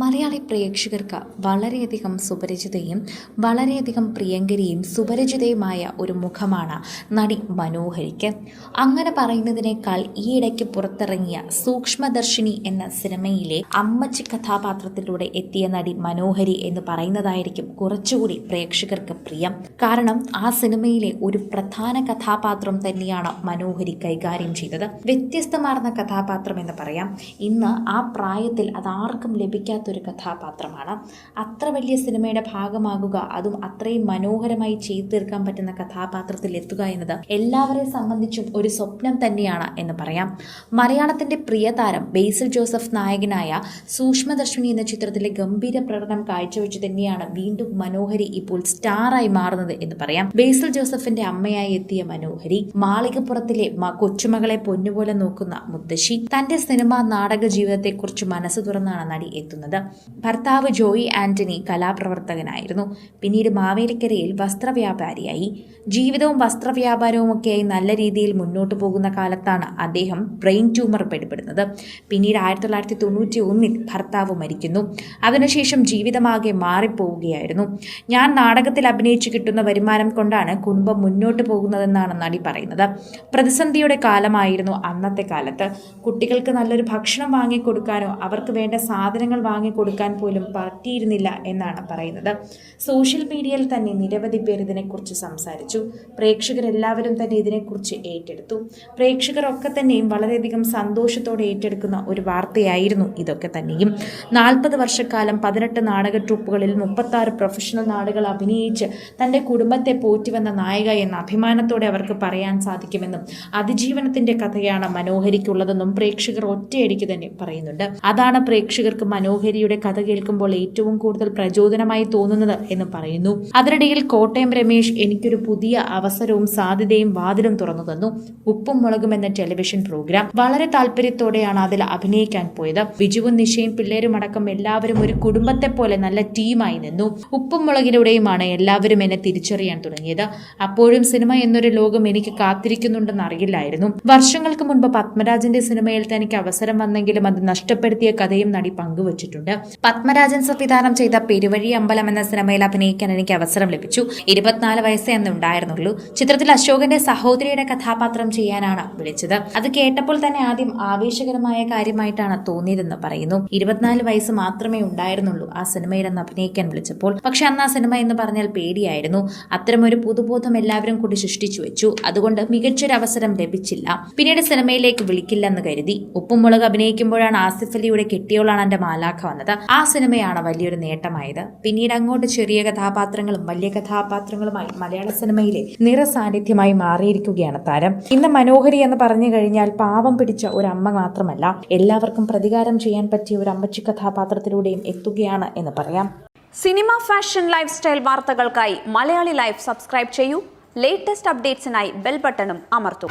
മലയാളി പ്രേക്ഷകർക്ക് വളരെയധികം സുപരിചിതയും വളരെയധികം പ്രിയങ്കരിയും സുപരിചിതയുമായ ഒരു മുഖമാണ് നടി മനോഹരിക്ക്. അങ്ങനെ പറയുന്നതിനേക്കാൾ ഈയിടയ്ക്ക് പുറത്തിറങ്ങിയ സൂക്ഷ്മദർശിനി എന്ന സിനിമയിലെ അമ്മച്ചി കഥാപാത്രത്തിലൂടെ എത്തിയ നടി മനോഹരി എന്ന് പറയുന്നതായിരിക്കും കുറച്ചുകൂടി പ്രേക്ഷകർക്ക് പ്രിയം. കാരണം ആ സിനിമയിലെ ഒരു പ്രധാന കഥാപാത്രം തന്നെയാണ് മനോഹരി കൈകാര്യം ചെയ്തത്. വ്യത്യസ്തമാർന്ന കഥാപാത്രം എന്ന് പറയാം. ഇന്ന് ആ പ്രായത്തിൽ അതാർക്കും ലഭിക്കാത്തൊരു കഥാപാത്രമാണ്. അത്ര വലിയ സിനിമയുടെ ഭാഗമാകുക അതും അത്രയും മനോഹരമായി ചെയ്തു തീർക്കാൻ പറ്റുന്ന കഥാപാത്രത്തിൽ എത്തുക എന്നത് എല്ലാവരെ സംബന്ധിച്ചും ഒരു സ്വപ്നം തന്നെയാണ് എന്ന് പറയാം. മലയാളത്തിന്റെ പ്രിയതാരം ബേസിൽ ജോസഫ് നായകനായ സൂക്ഷ്മദർശിനി എന്ന ചിത്രത്തിലെ ഗംഭീര പ്രകടനം കാഴ്ചവെച്ച് തന്നെയാണ് വീണ്ടും മനോഹരി ഇപ്പോൾ സ്റ്റാറായി മാറുന്നത് എന്ന് പറയാം. ബേസിൽ ജോസഫിന്റെ അമ്മയായി എത്തിയ മനോഹരി മാളികപ്പുറത്തിലെ കൊച്ചുമകളെ പൊന്നുപോലെ നോക്കുന്ന മുത്തശ്ശി തന്റെ സിനിമ നാടക ജീവിതത്തെക്കുറിച്ച് മനസ്സ് തുറന്നാണ് നടി എത്തുന്നത്. ഭർത്താവ് ജോയി ആന്റണി കലാപ്രവർത്തകനായിരുന്നു. പിന്നീട് മാവേലിക്കരയിൽ വസ്ത്രവ്യാപാരിയായി. ജീവിതവും വസ്ത്രവ്യാപാരവും ഒക്കെയായി നല്ല രീതിയിൽ മുന്നോട്ട് പോകുന്ന കാലത്താണ് അദ്ദേഹം ബ്രെയിൻ ട്യൂമർ പിടിപെടുന്നത്. പിന്നീട് ആയിരത്തി തൊള്ളായിരത്തി തൊണ്ണൂറ്റി ഒന്നിൽ ഭർത്താവ് മരിക്കുന്നു. അതിനുശേഷം ജീവിതമാകെ മാറിപ്പോവുകയായിരുന്നു. ഞാൻ നാടകത്തിൽ അഭിനയിച്ചു കിട്ടുന്ന വരുമാനം കൊണ്ടാണ് കുടുംബം മുന്നോട്ട് പോകുന്നതെന്നാണ് നടി പറയുന്നത്. പ്രതിസന്ധിയുടെ കാലമായിരുന്നു അന്നത്തെ കാലത്ത്. കുട്ടികൾക്ക് നല്ലൊരു ഭക്ഷണം വാങ്ങിക്കൊടുക്കാനോ അവർക്ക് വേണ്ട സാധനങ്ങൾ വാങ്ങിക്കൊടുക്കാൻ പോലും പറ്റിയിരുന്നില്ല എന്നാണ് പറയുന്നത്. സോഷ്യൽ മീഡിയയിൽ തന്നെ നിരവധി പേർ ഇതിനെക്കുറിച്ച് സംസാരിച്ചു. പ്രേക്ഷകരെല്ലാവരും തന്നെ ഇതിനെക്കുറിച്ച് ഏറ്റെടുത്തു. പ്രേക്ഷകരൊക്കെ തന്നെയും വളരെയധികം സന്തോഷത്തോടെ ഏറ്റെടുക്കുന്ന ഒരു വാർത്തയായിരുന്നു ഇതൊക്കെ തന്നെയും. നാൽപ്പത് വർഷക്കാലം പതിനെട്ട് നാടക ട്രൂപ്പുകളിൽ മുപ്പത്താറ് പ്രൊഫഷണൽ നാടുകൾ അഭിനയിച്ച് തന്റെ കുടുംബത്തെ പോറ്റിവന്ന നായിക എന്ന അഭിമാനത്തോടെ അവർക്ക് പറയാൻ സാധിക്കുമെന്നും അതിജീവനത്തിന്റെ കഥയാണ് മനോഹരിക്കുള്ളതെന്നും പ്രേക്ഷകർ ഒറ്റയടിക്ക് തന്നെ പറയുന്നുണ്ട്. അതാണ് പ്രേക്ഷകർക്ക് മനോഹരിയുടെ കഥ കേൾക്കുമ്പോൾ ഏറ്റവും കൂടുതൽ പ്രചോദനമായി തോന്നുന്നത് എന്ന് പറയുന്നു. അതിനിടയിൽ കോട്ടയം രമേശ് എനിക്കൊരു പുതിയ അവസരവും സാധ്യതയും വാതിലും തുറന്നു തന്നു. ഉപ്പും മുളകും എന്ന ടെലിവിഷൻ പ്രോഗ്രാം. വളരെ താല്പര്യത്തോടെയാണ് അതിൽ അഭിനയിക്കാൻ പോയത്. ബിജുവും നിശയും പിള്ളേരും അടക്കം എല്ലാവരും ഒരു കുടുംബത്തെ പോലെ നല്ല ടീമായി നിന്നു. ഉപ്പും മുളകിലൂടെയുമാണ് എല്ലാവരും എന്നെ തിരിച്ചറിയാൻ തുടങ്ങിയത്. അപ്പോഴും സിനിമ എന്നൊരു ലോകം എനിക്ക് കാത്തിരിക്കുന്നുണ്ടെന്ന് അറിയില്ലായിരുന്നു. വർഷങ്ങൾക്ക് മുൻപ് പത്മരാജന്റെ സിനിമയിൽ തനിക്ക് അവസരം വന്നെങ്കിലും അത് നഷ്ടപ്പെടുത്തിയ കഥയും നടി പങ്കുവച്ചിട്ടുണ്ട്. പത്മരാജൻ സംവിധാനം ചെയ്ത പെരുവഴി അമ്പലം എന്ന സിനിമയിൽ അഭിനയിക്കാൻ എനിക്ക് അവസരം ലഭിച്ചു. ഇരുപത്തിനാല് വയസ്സേ അന്ന് ഉണ്ടായിരുന്നുള്ളൂ. ചിത്രത്തിൽ അശോകന്റെ സഹോദരിയുടെ കഥാപാത്രം ചെയ്യാനാണ് വിളിച്ചത്. അത് കേട്ടപ്പോൾ തന്നെ ആദ്യം ആവേശകരമായ കാര്യമായിട്ടാണ് തോന്നിയതെന്ന് പറയുന്നു. ഇരുപത്തിനാല് വയസ്സ് മാത്രമേ ഉണ്ടായിരുന്നുള്ളൂ ആ സിനിമയിൽ അന്ന് അഭിനയിക്കാൻ വിളിച്ചപ്പോൾ. പക്ഷെ അന്ന് ആ സിനിമ എന്ന് പറഞ്ഞാൽ പേടിയായിരുന്നു. അത്തരമൊരു പുതുബോധം എല്ലാവരും കൂടി സൃഷ്ടിച്ചു വെച്ചു. അതുകൊണ്ട് മികച്ചൊരു അവസരം ലഭിച്ചില്ല. പിന്നീട് സിനിമയിലേക്ക് വിളിക്കില്ലെന്ന് കരുതി. ഉപ്പുമുളക് അഭിനയിക്കുമ്പോഴാണ് ആസിഫ് അലിയുടെ കെട്ടിയോളാണ് എന്റെ മാലാഖ വന്നത്. ആ സിനിമയാണ് വലിയൊരു നേട്ടമായത്. പിന്നീട് അങ്ങോട്ട് ചെറിയ കഥാപാത്രങ്ങളും വലിയ കഥാപാത്രങ്ങളുമായി മലയാള സിനിമയിലെ നിറസാന്നിധ്യമായി മാറിയിരിക്കുകയാണ് താരം. ഇന്ന് മനോഹരി എന്ന് പറഞ്ഞു കഴിഞ്ഞാൽ പാവം പിടിച്ച ഒരു അമ്മ മാത്രമല്ല എല്ലാവർക്കും പ്രതികാരം ചെയ്യാൻ പറ്റിയ ഒരു അമ്മച്ചി കഥാപാത്രത്തിലൂടെയും എത്തുകയാണ് എന്ന് പറയാം. സിനിമ ഫാഷൻ ലൈഫ് സ്റ്റൈൽ വാർത്തകൾക്കായി മലയാളി ലൈഫ് സബ്സ്ക്രൈബ് ചെയ്യൂ. ലേറ്റസ്റ്റ് അപ്ഡേറ്റ്സിനായി ബെൽ ബട്ടണും അമർത്തും.